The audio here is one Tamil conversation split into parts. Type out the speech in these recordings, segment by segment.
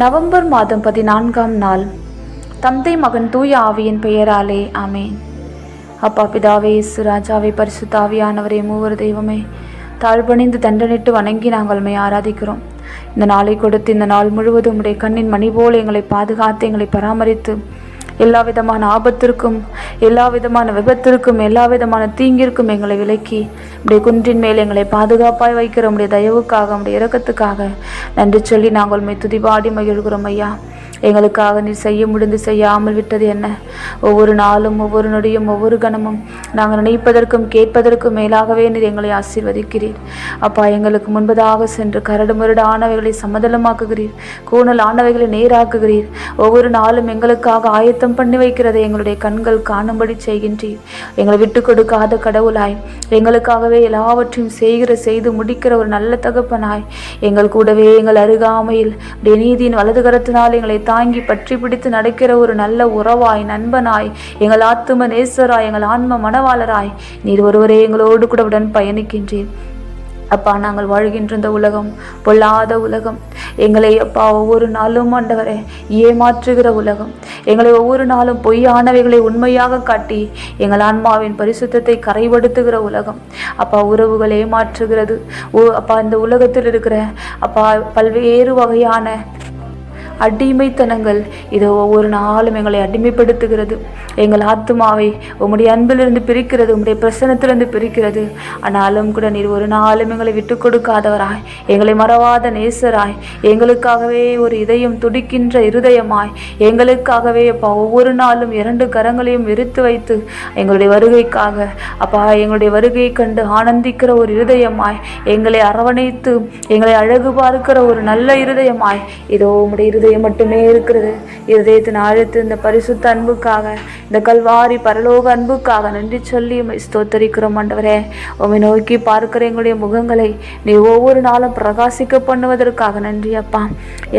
நவம்பர் மாதம் பதினான்காம் நாள். தந்தை மகன் தூய ஆவியின் பெயராலே ஆமேன். அப்பா பிதாவே இசு ராஜாவே பரிசுத்தாவியானவரே மூவர் தெய்வமே தாழ்பணிந்து தண்டனிட்டு வணங்கி நாங்கள் ஆராதிக்கிறோம். இந்த நாளை கொடுத்து இந்த நாள் முழுவதும் உடைய கண்ணின் மணி போல் எங்களை பாதுகாத்து எங்களை பராமரித்து எல்லா விதமான ஆபத்திற்கும் எல்லா விதமான விபத்திற்கும் எல்லா விதமான தீங்கிற்கும் எங்களை விலக்கி உடைய குன்றின் மேல் எங்களை பாதுகாப்பாய் வைக்கிற உடைய தயவுக்காக உடைய இறக்கத்துக்காக நன்றி சொல்லி நாங்கள் உண்மை துதிபாடி மகிழ்கிறோம் ஐயா. எங்களுக்காக நீ செய்ய முடிந்து செய்யாமல் விட்டது என்ன? ஒவ்வொரு நாளும் ஒவ்வொரு நொடியும் ஒவ்வொரு கணமும் நாங்கள் நினைப்பதற்கும் கேட்பதற்கும் மேலாகவே நீர் எங்களை ஆசீர்வதிக்கிறீர். அப்பா எங்களுக்கு முன்பதாக சென்று கரடு முரடு ஆனவைகளை சமதளமாக்குகிறீர். கூணல் ஆனவைகளை நேராக்குகிறீர். ஒவ்வொரு நாளும் எங்களுக்காக ஆயத்தம் பண்ணி வைக்கிறதை எங்களுடைய கண்கள் காணும்படி செய்கின்றீர். எங்களை விட்டு கொடுக்காத கடவுளாய் எங்களுக்காகவே எல்லாவற்றையும் செய்கிற செய்து முடிக்கிற ஒரு நல்ல தகப்பனாய் எங்கள் கூடவே எங்கள் அருகாமையில் நீதியின் வலது கரத்தினால் எங்களை தாங்கி பற்றி பிடித்து நடக்கிற ஒரு நல்ல உறவாய் நண்பனாய் எங்கள் ஆத்தும நேசராய் எங்கள் ஆன்ம மணவாளராய் நீர் ஒருவரே எங்களோடு கூட உடன் பயணிக்கின்றீர். அப்பா நாங்கள் வாழ்கின்ற இந்த உலகம் பொல்லாத உலகம். எங்களை அப்பா ஒவ்வொரு நாளும் ஆண்டவரே ஏமாற்றுகிற உலகம். எங்களை ஒவ்வொரு நாளும் பொய்யானவைகளை உண்மையாக காட்டி எங்கள் ஆன்மாவின் பரிசுத்தத்தை கரைபடுத்துகிற உலகம். அப்பா உறவுகள் ஏமாற்றுகிறது. ஓ அப்பா இந்த உலகத்தில் இருக்கிற அப்பா பல்வேறு வகையான அடிமைத்தனங்கள். இதோ ஒவ்வொரு நாளும் எங்களை அடிமைப்படுத்துகிறது. எங்கள் ஆத்துமாவை உம்முடைய அன்பிலிருந்து பிரிக்கிறது உம்முடைய பிரசனத்திலிருந்து பிரிக்கிறது. ஆனாலும் கூட நீர் ஒரு நாளும் எங்களை விட்டு கொடுக்காதவராய் எங்களை மறவாத நேசராய் எங்களுக்காகவே ஒரு இதயம் துடிக்கின்ற இருதயமாய் எங்களுக்காகவே அப்பா ஒவ்வொரு நாளும் இரண்டு கரங்களையும் விரித்து வைத்து எங்களுடைய வருகைக்காக அப்பா எங்களுடைய வருகையை கண்டு ஆனந்திக்கிற ஒரு இருதயமாய் எங்களை அரவணைத்து எங்களை அழகு பார்க்கிற ஒரு நல்ல இருதயமாய் இதோ உம்முடைய இருதயம் மட்டுமே இருக்கிறது. இருதயத்தின் ஆழத்து இந்த பரிசுத்த அன்புக்காக இந்த கல்வாரி பரலோக அன்புக்காக நன்றி சொல்லி ஸ்தோத்தரிக்கிறோம் ஆண்டவரே. உமை நோக்கி பார்க்கிற எங்களுடைய முகங்களை நீ ஒவ்வொரு நாளும் பிரகாசிக்க பண்ணுவதற்காக நன்றி அப்பா.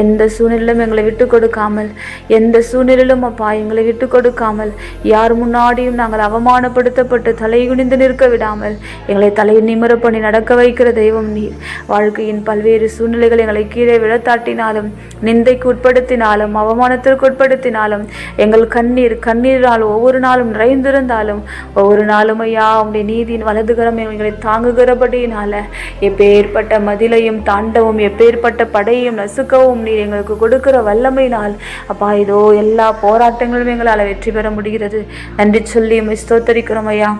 எந்த சூழ்நிலையிலும் எங்களை விட்டு கொடுக்காமல் எந்த சூழ்நிலையிலும் அப்பா எங்களை விட்டு கொடுக்காமல் யார் முன்னாடியும் நாங்கள் அவமானப்படுத்தப்பட்டு தலைகுனிந்து நிற்க விடாமல் எங்களை தலை நிமிர பண்ணி நடக்க வைக்கிற தெய்வம் நீர். வாழ்க்கையின் பல்வேறு சூழ்நிலைகள் எங்களை கீழே விழத்தாட்டினாலும் நிந்தைக்கு உட்படுத்தினாலும் அவமானத்திற்கு உட்படுத்தினாலும் எங்கள் கண்ணீர் கண்ணீரால் ஒவ்வொரு நாளும் நிறைந்திருந்தாலும் ஒவ்வொரு நாளும் ஐயா உடைய நீதியின் வலதுகரம் எங்களை தாங்குகிறபடியினால எப்பேற்பட்ட மதிலையும் தாண்டவும் எப்பேற்பட்ட படையையும் நசுக்கவும் நீர் எங்களுக்கு கொடுக்கிற வல்லமையினால் அப்பா இதோ எல்லா போராட்டங்களும் எங்களால் வெற்றி பெற முடிகிறது. நன்றி சொல்லி ஸ்தோத்தரிக்கிறோம் ஐயா.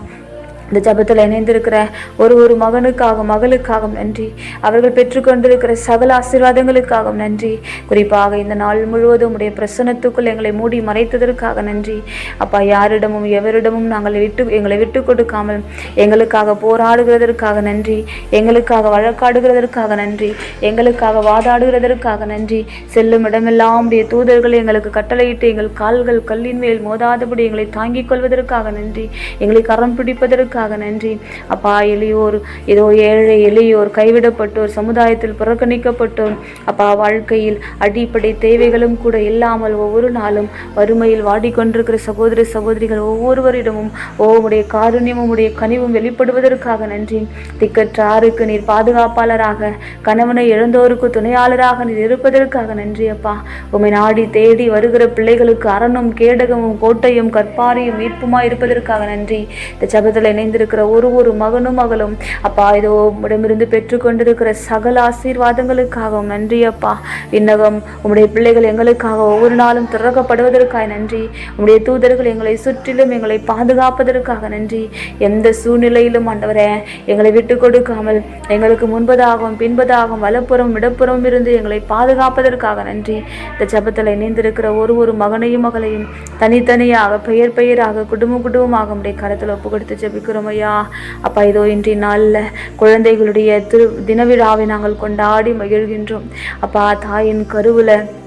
இந்த ஜபத்தில் இணைந்திருக்கிற ஒரு ஒரு மகனுக்காக மகளுக்காகவும் நன்றி. அவர்கள் பெற்றுக்கொண்டிருக்கிற சகல ஆசீர்வாதங்களுக்காகவும் நன்றி. குறிப்பாக இந்த நாள் முழுவதும் உடைய பிரசன்னத்துக்குள் எங்களை மூடி மறைத்ததற்காக நன்றி. அப்பா யாரிடமும் எவரிடமும் நாங்கள் விட்டு எங்களை விட்டு கொடுக்காமல் எங்களுக்காக போராடுகிறதற்காக நன்றி. எங்களுக்காக வழக்காடுகிறதற்காக நன்றி. எங்களுக்காக வாதாடுகிறதற்காக நன்றி. செல்லும் இடமெல்லாம் உடைய தூதர்கள் எங்களுக்கு கட்டளையிட்டு எங்கள் கால்கள் கல்லின் மேல் மோதாதபடி எங்களை தாங்கிக் கொள்வதற்காக நன்றி. எங்களை கரம் பிடிப்பதற்காக நன்றி. அப்பா எளியோர் ஏதோ ஏழை எளியோர் கைவிடப்பட்டோர் சமுதாயத்தில் புறக்கணிக்கப்பட்டோர். அப்பா வாழ்க்கையில் அடிப்படை தேவைகளும் கூட இல்லாமல் ஒவ்வொரு நாளும் வறுமையில் வாடிக்கொண்டிருக்கிற சகோதர சகோதரிகள் ஒவ்வொருவரிடமும் உடைய காருண்யமும் உடைய கனிவும் வெளிப்படுவதற்காக நன்றி. திக்கற்றாருக்கு நீர் பாதுகாப்பாளராக கணவனை இழந்தோருக்கு துணையாளராக நீர் இருப்பதற்காக நன்றி அப்பா. உமை நாடி தேடி வருகிற பிள்ளைகளுக்கு அரணும் கேடகமும் கோட்டையும் கற்பாரியும் மீட்புமாய் இருப்பதற்காக நன்றி. இந்த ஜபத்தில் இணைந்திருக்கிற ஒரு ஒரு மகனும் மகளும். அப்பா இதோ உடமிருந்து பெற்றுக்கொண்டிருக்கிற சகல ஆசீர்வாதங்களுக்காகவும் நன்றி அப்பா. விண்ணகம் உம்முடைய பிள்ளைகள் எங்களுக்காக ஒவ்வொரு நாளும் திறக்கப்படுவதற்காக நன்றி. உம்முடைய தூதர்கள் எங்களை சுற்றிலும் எங்களை பாதுகாப்பதற்காக நன்றி. எந்த சூழ்நிலையிலும் ஆண்டவரே எங்களை விட்டு கொடுக்காமல் எங்களுக்கு முன்பதாகவும் பின்பதாகவும் வலப்புறம் இடப்புறம் இருந்து எங்களை பாதுகாப்பதற்காக நன்றி. இந்த ஜபத்தில் இணைந்திருக்கிற ஒரு ஒரு மகனையும் மகளையும் தனித்தனியாக பெயர் பெயராக குடும்பம் குடும்பமாக உடைய கரத்தில் ஒப்பு கொடுத்து ஐயா. அப்பா இதோ இன்றைய நாளில் குழந்தைகளுடைய திரு தினவிழாவை நாங்கள் கொண்டாடி மகிழ்கின்றோம். அப்பா தாயின் கருவில்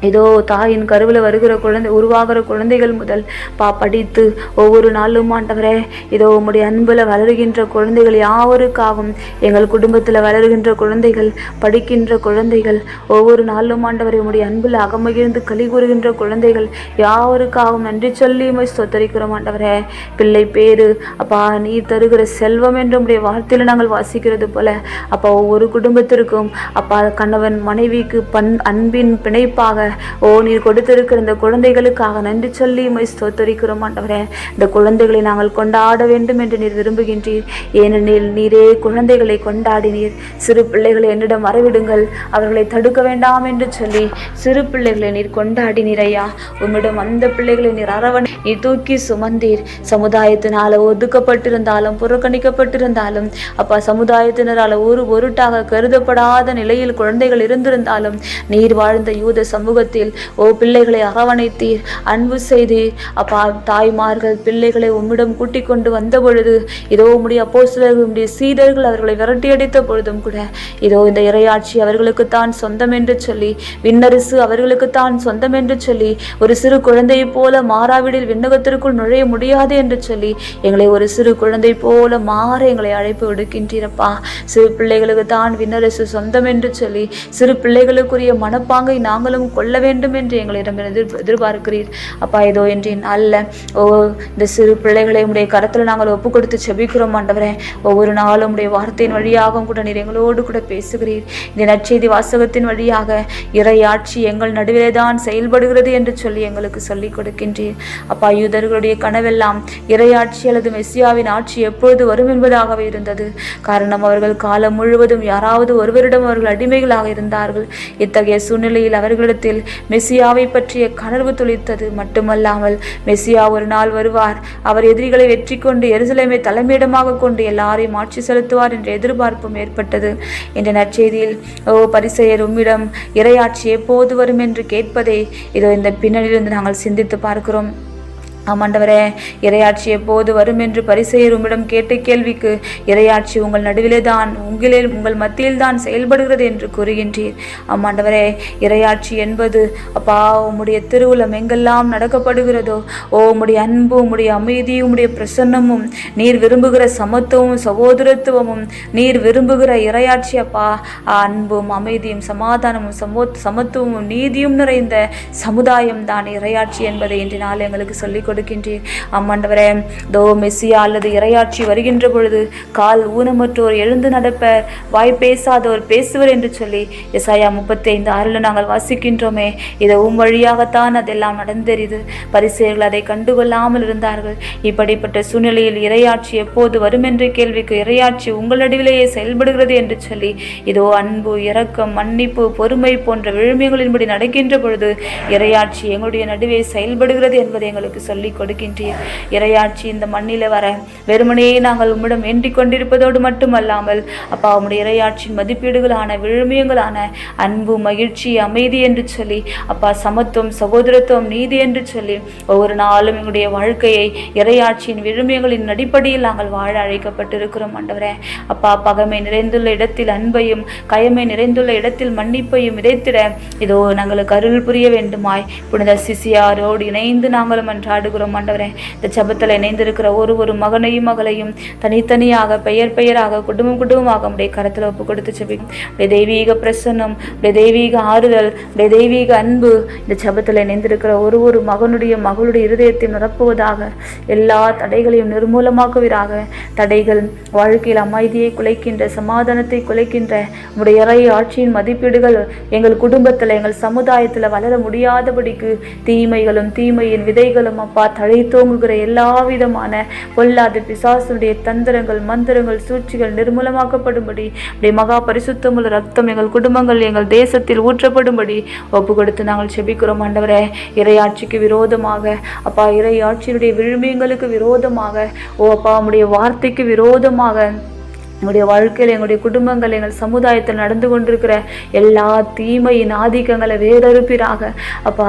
இதோ தாயின் கருவில் வருகிற குழந்தை உருவாகிற குழந்தைகள் முதல் பா படித்து ஒவ்வொரு நாளும் ஆண்டவரே இதோ உம்முடைய அன்பில் வளருகின்ற குழந்தைகள் யாவருக்காகவும் எங்கள் குடும்பத்தில் வளருகின்ற குழந்தைகள் படிக்கின்ற குழந்தைகள் ஒவ்வொரு நாளும் ஆண்டவரை உம்முடைய அன்பில் அகமகிழ்ந்து களி கூறுகின்ற குழந்தைகள் யாவருக்காகவும் நன்றி சொல்லி உம்மை ஆண்டவரே. பிள்ளை பேரு அப்பா நீ தருகிற செல்வம் என்று உடைய வார்த்தையில் நாங்கள் வாசிக்கிறது போல அப்பா ஒவ்வொரு குடும்பத்திற்கும் அப்பா கணவன் மனைவிக்கு பண் அன்பின் பிணைப்பாக ஓ நீர் கொடுத்திருக்கிற இந்த குழந்தைகளுக்காக நன்றி சொல்லி உம்மை ஸ்தோத்தரிக்கிறோம் ஆண்டவரே. இந்த குழந்தைகளை நாங்கள் கொண்டாட வேண்டும் என்று நீர் விரும்புகின்றீர். ஏனெனில் நீரே குழந்தைகளை கொண்டாடினீர். சிறு பிள்ளைகளை என்னிடம் வரவிடுங்கள். அவர்களை தடுக்க வேண்டாம் என்று சொல்லி சிறு பிள்ளைகளை நீர் கொண்டாடினீர் ஐயா. உம்மிடம் அந்த பிள்ளைகளை நீர் அரவணை நீ தூக்கி சுமந்தீர். சமுதாயத்தினால ஒதுக்கப்பட்டிருந்தாலும் புறக்கணிக்கப்பட்டிருந்தாலும் அப்பா சமுதாயத்தினரால் ஒரு பொருட்டாக கருதப்படாத நிலையில் குழந்தைகள் இருந்திருந்தாலும் நீர் வாழ்ந்த யூத சமூக சமூகத்தில் ஓ பிள்ளைகளை அரவணைத்தீர் அன்பு செய்தீர். அப்பா தாய்மார்கள் பிள்ளைகளை உம்மிடம் கூட்டிக் கொண்டு வந்த பொழுது இதோ உம்முடைய அப்போ உம்முடைய சீடர்கள் அவர்களை விரட்டியடித்த பொழுதும் கூட இதோ இந்த இரையாட்சி அவர்களுக்குத்தான் சொந்தம் என்று சொல்லி விண்ணரசு அவர்களுக்குத்தான் சொந்தம் என்று சொல்லி ஒரு சிறு குழந்தையைப் போல மாறாவிடில் விண்ணகத்திற்குள் நுழைய முடியாது என்று சொல்லி எங்களை ஒரு சிறு குழந்தை போல மாற எங்களை அழைப்பு விடுக்கின்றீரப்பா. சிறு பிள்ளைகளுக்கு தான் விண்ணரசு சொந்தம் என்று சொல்லி சிறு பிள்ளைகளுக்குரிய மனப்பாங்கை நாங்களும் கொள்ள வேண்டும் என்று எங்களிடம் எதிர் எதிர்பார்க்கிறீர். அப்பா இதோ என்று அல்ல. ஓ இந்த சிறு பிள்ளைகளை உடைய கரத்தில் நாங்கள் ஒப்பு கொடுத்து செபிக்கிறோம் ஆண்டவரே. ஒவ்வொரு நாளும் உடைய வார்த்தையின் வழியாகவும் கூட நீர் எங்களோடு கூட பேசுகிறீர். இந்த நற்செய்தி வாசகத்தின் வழியாக இறையாட்சி எங்கள் நடுவிலே தான் செயல்படுகிறது என்று சொல்லி எங்களுக்கு சொல்லிக் கொடுக்கின்றீர். அப்பா யூதர்களுடைய கனவெல்லாம் இறையாட்சி அல்லது மெஸ்ஸியாவின் ஆட்சி எப்பொழுது வரும் என்பதாகவே இருந்தது. காரணம் அவர்கள் காலம் முழுவதும் யாராவது ஒருவரிடம் அவர்கள் அடிமைகளாக இருந்தார்கள். இத்தகைய சூழ்நிலையில் அவர்களிடத்தில் மெசியாவை பற்றிய கனவு துளித்தது மட்டுமல்லாமல் மெஸ்ஸியா ஒரு நாள் வருவார். அவர் எதிரிகளை வெற்றி கொண்டு எருசலேமை தலைமையிடமாக கொண்டு எல்லாரையும் ஆட்சி செலுத்துவார் என்ற எதிர்பார்ப்பும் ஏற்பட்டது. என்ற நற்செய்தியில் ஓ பரிசெயர் உம்மிடம் இரையாட்சி எப்போது வரும்? என்று கேட்பதை இதோ இந்த பின்னணியிலிருந்து நாங்கள் சிந்தித்து பார்க்கிறோம். ஆமாண்டவரே இறையாட்சி எப்போது வரும் என்று பரிசெயர் உம்மிடம் கேட்ட கேள்விக்கு இறையாட்சி உங்கள் நடுவிலே தான் உங்களில் உங்கள் மத்தியில் தான் செயல்படுகிறது என்று கூறுகின்றீர். ஆமாண்டவரே இறையாட்சி என்பது அப்பா உம்முடைய திருவுளம் எங்கெல்லாம் நடக்கப்படுகிறதோ ஓ உம்முடைய அன்பு உம்முடைய அமைதி உம்முடைய பிரசன்னமும் நீர் விரும்புகிற சமத்துவமும் சகோதரத்துவமும் நீர் விரும்புகிற இறையாட்சி அப்பா அன்பும் அமைதியும் சமாதானமும் சமோ சமத்துவமும் நீதியும் நிறைந்த சமுதாயம் தான் இறையாட்சி என்பதை இன்று நாள் எங்களுக்கு சொல்லிக் கொடுக்கின்றீர். அம்மாண்டவரே தோ மெஸ்ஸியா அல்லது இறையாட்சி வருகின்ற பொழுது கால் ஊனமற்றோர் எழுந்து நடப்பர் வாய் பேசாதோர் பேசுவர் என்று சொல்லி எசாயா முப்பத்தி ஐந்து ஆறில் நாங்கள் வாசிக்கின்றோமே. இதை உம் வழியாகத்தான் அதெல்லாம் நடந்தெறிது பரிசுகள் அதை கண்டுகொள்ளாமல் இருந்தார்கள். இப்படிப்பட்ட சூழ்நிலையில் இறையாட்சி எப்போது வரும் என்ற கேள்விக்கு இறையாட்சி உங்கள் நடுவிலேயே செயல்படுகிறது என்று சொல்லி இதோ அன்பு இரக்கம் மன்னிப்பு பொறுமை போன்ற விழுமியங்களின்படி நடக்கின்ற பொழுது இறையாட்சி எங்களுடைய நடுவே செயல்படுகிறது என்பதை எங்களுக்கு சொல்லிக் கொடுக்கின்றீர். இரையாட்சி இந்த மண்ணில வர வெறுமனே நாங்கள் உம்மிடம் வேண்டிக் கொண்டிருப்பதோடு மட்டுமல்லாமல் அப்பா உம்முடைய இறையாட்சியின் மதிப்பீடுகளான விழுமியங்களான அன்பு மகிழ்ச்சி அமைதி என்று சொல்லி அப்பா சமத்துவம் சகோதரத்துவம் நீதி என்று சொல்லி ஒவ்வொரு நாளும் எங்களுடைய வாழ்க்கையை இரையாட்சியின் விழுமியங்களின் அடிப்படையில் நாங்கள் வாழ அழைக்கப்பட்டிருக்கிறோம் ஆண்டவரே. அப்பா பகமை நிறைந்துள்ள இடத்தில் அன்பையும் கயமை நிறைந்துள்ள இடத்தில் மன்னிப்பையும் விதைத்திட இதோ நாங்களுக்கு அருள் புரிய வேண்டுமாய் புனித சிசியாரோடு இணைந்து நாங்களும் அன்றாடுகிறோம் ஆண்டவரே. இந்த ஜபத்தில் இணைந்திருக்கிற ஒரு ஒரு மகனையும் மகளையும் தனித்தனியாக பெயர் பெயராக குடும்பம் குடும்பமாக உடைய கரத்தில் ஒப்பு கொடுத்து செபிக்கும் உடைய தெய்வீக பிரசன்னம் உடைய தெய்வீக ஆறுதல் உடைய தெய்வீக அன்பு இந்த ஜபத்தில் இணைந்திருக்கிற ஒரு ஒரு மகனுடைய மகளுடைய இருதயத்தை நிரப்புவதாக எல்லா தடைகளையும் நிர்மூலமாக்குவீராக. தடைகள் வாழ்க்கையில் அமைதியை குலைக்கின்ற சமாதானத்தை குலைக்கின்ற உடைய இறை ஆட்சியின் மதிப்பீடுகள் எங்கள் குடும்பத்தில் எங்கள் சமுதாயத்தில் வளர முடியாதபடிக்கு தீமைகளும் தீமையின் விதைகளும் அப்பா அப்பா தழை தோங்குகிற எல்லா விதமான பொல்லாத பிசாசுடைய தந்திரங்கள் மந்திரங்கள் சூழ்ச்சிகள் நிர்மூலமாக்கப்படும்படி உடைய மகா பரிசுத்தமுள்ள ரத்தம் எங்கள் குடும்பங்கள் எங்கள் தேசத்தில் ஊற்றப்படும்படி ஒப்பு கொடுத்து நாங்கள் செபிக்கிறோம் ஆண்டவரே. இறையாட்சிக்கு விரோதமாக அப்பா இறையாட்சியினுடைய விழுமியங்களுக்கு விரோதமாக ஓ அப்பா உடைய வார்த்தைக்கு விரோதமாக எங்களுடைய வாழ்க்கையில் எங்களுடைய குடும்பங்கள் எங்கள் சமுதாயத்தில் நடந்து கொண்டிருக்கிற எல்லா தீமையின் ஆதிக்கங்களை வேறறுப்பீராக அப்பா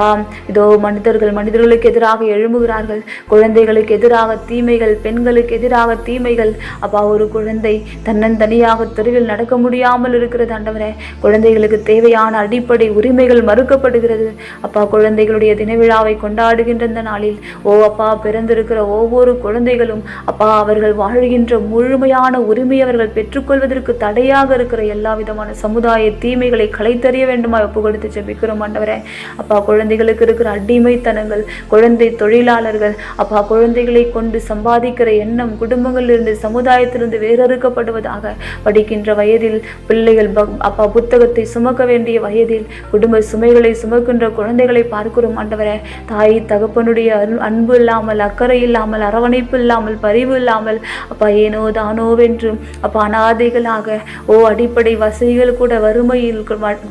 இதோ மனிதர்கள் மனிதர்களுக்கு எதிராக எழும்புகிறார்கள். குழந்தைகளுக்கு எதிராக தீமைகள் பெண்களுக்கு எதிராக தீமைகள். அப்பா ஒரு குழந்தை தன்னந்தனியாக தெருவில் நடக்க முடியாமல் இருக்கிறது ஆண்டவரே. குழந்தைகளுக்கு தேவையான அடிப்படை உரிமைகள் மறுக்கப்படுகிறது. அப்பா குழந்தைகளுடைய தினவிழாவை கொண்டாடுகின்ற இந்த நாளில் ஓ அப்பா பிறந்திருக்கிற ஒவ்வொரு குழந்தைகளும் அப்பா அவர்கள் வாழ்கின்ற முழுமையான உரிமையவர்கள் அவர்கள் பெற்றுக்கொள்வதற்கு தடையாக இருக்கிற எல்லா விதமான சமுதாய தீமைகளை களைத்தறிய வேண்டுமா ஒப்பு கொடுத்து ஜெபிக்கிறோம் ஆண்டவரே. அப்பா குழந்தைகளுக்கு இருக்கிற அடிமைத்தனங்கள் குழந்தை தொழிலாளர்கள் அப்பா குழந்தைகளை கொண்டு சம்பாதிக்கிற எண்ணம் குடும்பங்களிலிருந்து சமுதாயத்திலிருந்து வேறறுக்கப்படுவதாக படிக்கின்ற வயதில் பிள்ளைகள் அப்பா புத்தகத்தை சுமக்க வேண்டிய வயதில் குடும்ப சுமைகளை சுமக்கின்ற குழந்தைகளை பார்க்கிறோம் ஆண்டவரே. தாய் தகப்பனுடைய அன்பு இல்லாமல் அக்கறை இல்லாமல் அரவணைப்பு இல்லாமல் பரிவு இல்லாமல் அப்பா ஏனோ தானோவென்று அப்போ அனாதைகளாக ஓ அடிப்படை வசதிகள் கூட வறுமையில்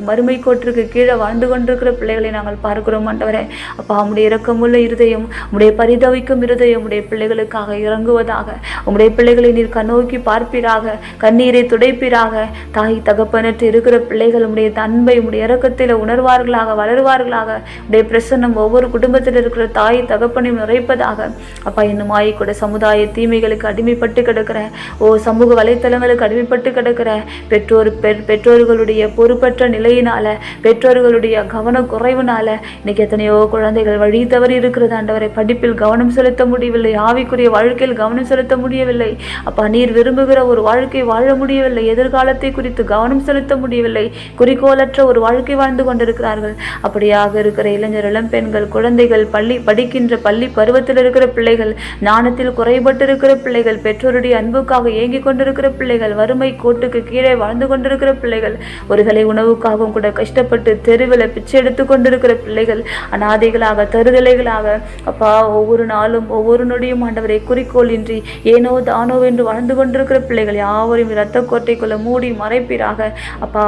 வறுமை கோட்டிற்கு கீழே வாழ்ந்து கொண்டிருக்கிற பிள்ளைகளை நாங்கள் பார்க்கிறோம் ஆண்டவரே. அப்பா உம்முடைய இரக்கமுள்ள இருதயம் உம்முடைய பரிதவிக்கும் இருதயம் உடைய பிள்ளைகளுக்காக இறங்குவதாக உம்முடைய பிள்ளைகளை நீர் கண்ணோக்கி பார்ப்பீராக கண்ணீரை துடைப்பீராக. தாய் தகப்பனற்று இருக்கிற பிள்ளைகள் உடைய அன்பை உடைய இறக்கத்தில் உணர்வார்களாக வளருவார்களாக. உடைய பிரசன்னம் ஒவ்வொரு குடும்பத்தில் இருக்கிற தாய் தகப்பனையும் நிறைப்பதாக. அப்பா இன்னும் கூட சமுதாய தீமைகளுக்கு அடிமைப்பட்டு கிடக்கிற ஓ சமூக வலைத்தளங்களுக்கு அடிமைப்பட்டு கிடக்கிற பெற்றோர் பெற் பெற்றோர்களுடைய பொறுப்பற்ற நிலையினால பெற்றோர்களுடைய கவன குறைவுனால இன்னைக்கு எத்தனையோ குழந்தைகள் வழி தவறி இருக்கிறது. ஆண்டவரை படிப்பில் கவனம் செலுத்த முடியவில்லை. ஆவிக்குரிய வாழ்க்கையில் கவனம் செலுத்த முடியவில்லை. அப்பா நீர் விரும்புகிற ஒரு வாழ்க்கை வாழ முடியவில்லை. எதிர்காலத்தை குறித்து கவனம் செலுத்த முடியவில்லை. குறிக்கோளற்ற ஒரு வாழ்க்கை வாழ்ந்து கொண்டிருக்கிறார்கள். அப்படியாக இருக்கிற இளைஞர் இளம் பெண்கள் குழந்தைகள் பள்ளி படிக்கின்ற பள்ளி பருவத்தில் இருக்கிற பிள்ளைகள் ஞானத்தில் குறைபட்டு இருக்கிற பிள்ளைகள் பெற்றோருடைய அன்புக்காக ஏங்கிக் கொண்டிருக்கிற பிள்ளைகள் வறுமை கோட்டுக்கு கீழே வாழ்ந்து கொண்டிருக்கிற பிள்ளைகள் ஒருகளை உணவுக்காகவும் கூட கஷ்டப்பட்டு தெருவில் பிச்சை எடுத்து கொண்டிருக்கிற பிள்ளைகள் அனாதைகளாக தருதலைகளாக அப்பா ஒவ்வொரு நாளும் ஒவ்வொரு நொடியும் ஆண்டவரை குறிக்கோளின்றி ஏனோ தானோ என்று வாழ்ந்து கொண்டிருக்கிற பிள்ளைகள் யாவரும் இரத்த கோட்டைக்குள்ள மூடி மறைப்பீராக. அப்பா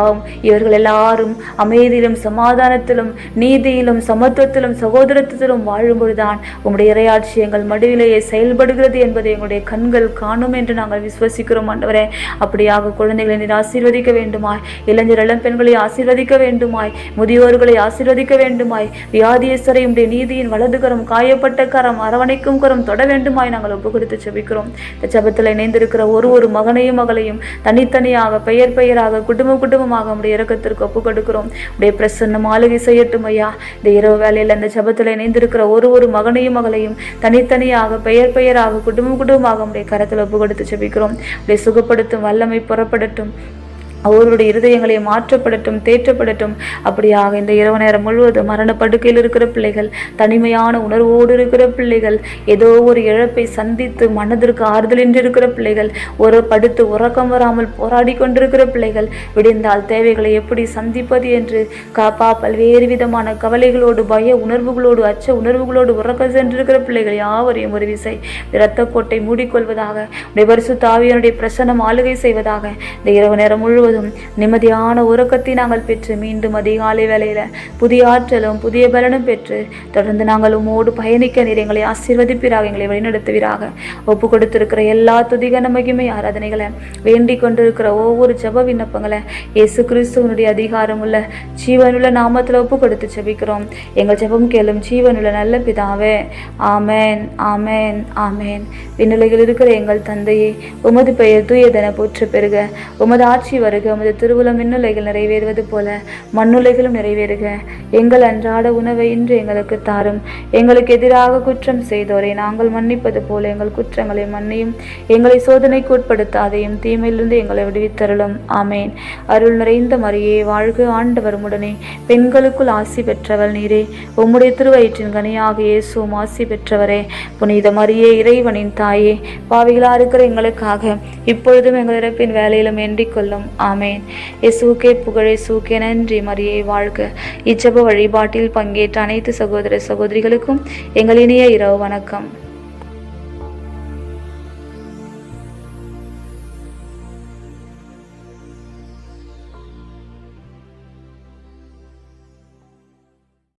இவர்கள் எல்லாரும் அமைதியிலும் சமாதானத்திலும் நீதியிலும் சமத்துவத்திலும் சகோதரத்திலும் வாழும் பொழுதுதான் உம்முடைய இறையாட்சி எங்கள் மடியிலேயே செயல்படுகிறது என்பதை எங்களுடைய கண்கள் காணும் என்று நாங்கள் விசுவசிக்கிறோம் ஆண்டவர். அப்படியாக குழந்தைகளை நீர் ஆசீர்வதிக்க வேண்டுமாய். இளைஞர் இளம் பெண்களை ஆசீர்வதிக்க வேண்டுமாய். முதியோர்களை ஆசீர்வதிக்க வேண்டுமாய். வியாதியஸ்தரை உடைய நீதியின் வலது கரம் காயப்பட்ட கரம் அரவணைக்கும் கரம் தொட வேண்டுமாய் நாங்கள் ஒப்பு கொடுத்து செபிக்கிறோம். இந்த ஜபத்தில் இணைந்திருக்கிற ஒரு ஒரு மகனையும் மகளையும் தனித்தனியாக பெயர் பெயராக குடும்ப குடும்பமாக உடைய இறக்கத்திற்கு ஒப்பு கொடுக்கிறோம் உடைய பிரசன்னம் ஆளுகை செய்யட்டும் ஐயா. இந்த இரவு வேலையில் அந்த ஜபத்தில் இணைந்திருக்கிற ஒரு ஒரு மகனையும் மகளையும் தனித்தனியாக பெயர் பெயராக குடும்ப குடும்பமாக உடைய கரத்தில் ஒப்பு கொடுத்து செபிக்கிறோம் உடைய சுகப்படுத்தும் வல்லமை புறப்படட்டும். அவர்களுடைய இருதயங்களை மாற்றப்படட்டும் தேற்றப்படட்டும். அப்படியாக இந்த இரவு நேரம் முழுவதும் மரண படுக்கையில் இருக்கிற பிள்ளைகள் தனிமையான உணர்வோடு இருக்கிற பிள்ளைகள் ஏதோ ஒரு இழப்பை சந்தித்து மனதிற்கு ஆறுதலின்றி இருக்கிற பிள்ளைகள் ஒரு படுத்து உறக்கம் வராமல் போராடி கொண்டிருக்கிற பிள்ளைகள் விடிந்தால் தேவைகளை எப்படி சந்திப்பது என்று காப்பா பல்வேறு விதமான கவலைகளோடு பய உணர்வுகளோடு அச்ச உணர்வுகளோடு உறக்க சென்றிருக்கிற பிள்ளைகள் யாவரையும் ஒரு விசை இரத்த கோட்டை மூடிக்கொள்வதாக உடைய பரிசு தாவியனுடைய பிரசனம் ஆளுகை செய்வதாக இந்த இரவு நேரம் முழுவதும் நிம்மதியான உறக்கத்தை நாங்கள் பெற்று மீண்டும் அதிகாலை வேளையில புதிய ஆற்றலும் புதிய பலனும் பெற்று தொடர்ந்து நாங்கள் உம்மோடு பயணிக்க நீர் எங்களை ஆசீர்வதிப்பீராக எங்களை வழிநடத்துவீராக. ஒப்பு கொடுத்திருக்கிற எல்லா துதிகன மகிமை ஆராதனைகளை வேண்டிக் கொண்டிருக்கிற ஒவ்வொரு ஜப விண்ணப்பங்களை இயேசு கிறிஸ்துவனுடைய அதிகாரம் உள்ள ஜீவனுள்ள நாமத்தில் ஒப்பு கொடுத்து செபிக்கிறோம் எங்கள் ஜெபம் கேளும் ஜீவனுள்ள நல்ல பிதாவே ஆமேன் ஆமேன் ஆமென். விண்ணுலகில் இருக்கிற எங்கள் தந்தையே உமது பெயர் தூயதன போற்று பெறுக. உமது ஆட்சி வருக. நிறைவேறுக உமது திருவுளம் மின்னுலைகள் நிறைவேறுவது போல மண்ணுலைகளும் நிறைவேறுக. எங்கள் அன்றாட உணவை இன்று எங்களுக்கு தாரும். எங்களுக்கு எதிராக குற்றம் செய்தோரை நாங்கள் மன்னிப்பது போல எங்கள் குற்றங்களை மன்னியும். எங்களை சோதனைக்கு உட்படுத்தாதையும் தீமையிலிருந்து எங்களை விடுவித்தருளும். ஆமேன். அருள் நிறைந்த மரியே வாழ்க ஆண்டவர் உடனே பெண்களுக்குள் ஆசி பெற்றவள் நீரே. உம்முடைய திருவயிற்றின் கனியாக இயேசுவும் ஆசி பெற்றவரே. புனித மரியே இறைவனின் தாயே. பாவிகளா இருக்கிற எங்களுக்காக இப்பொழுதும் எங்கள் இறப்பின் வேலையிலும் வேண்டிக் ஆ ஆமேன். இயேசுக்கே புகழ் இயேசுக்கே நன்றி. மரியை வாழ்க. இச்சப வழிபாட்டில் பங்கேற்ற அனைத்து சகோதர சகோதரிகளுக்கும் எங்கள் இணைய இரவு வணக்கம்.